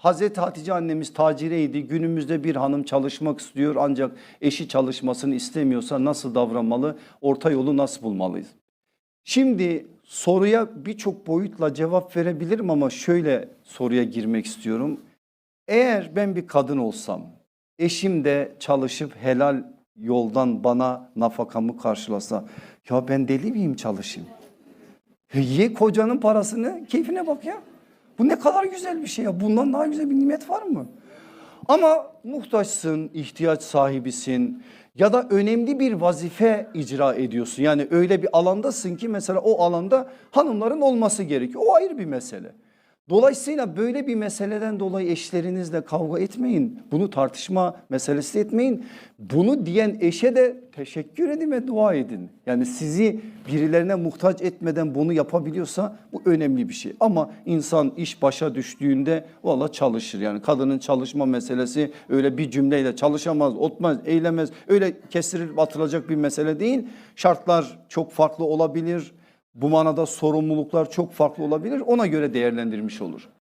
Hazreti Hatice annemiz tacireydi. Günümüzde bir hanım çalışmak istiyor ancak eşi çalışmasını istemiyorsa nasıl davranmalı? Orta yolu nasıl bulmalıyız? Şimdi soruya birçok boyutla cevap verebilirim ama şöyle soruya girmek istiyorum. Eğer ben bir kadın olsam, eşim de çalışıp helal yoldan bana nafakamı karşılasa, ya ben deli miyim çalışayım? Ye kocanın parasını, keyfine bak ya. Bu ne kadar güzel bir şey ya. Bundan daha güzel bir nimet var mı? Ama muhtaçsın, ihtiyaç sahibisin ya da önemli bir vazife icra ediyorsun. Yani öyle bir alandasın ki mesela o alanda hanımların olması gerekiyor. O ayrı bir mesele. Dolayısıyla böyle bir meseleden dolayı eşlerinizle kavga etmeyin. Bunu tartışma meselesi etmeyin. Bunu diyen eşe de teşekkür edin ve dua edin. Yani sizi birilerine muhtaç etmeden bunu yapabiliyorsa bu önemli bir şey. Ama insan iş başa düştüğünde valla çalışır. Yani kadının çalışma meselesi öyle bir cümleyle çalışamaz, otmaz, eylemez. Öyle kestirilip atılacak bir mesele değil. Şartlar çok farklı olabilir. Bu manada sorumluluklar çok farklı olabilir. Ona göre değerlendirmiş olur.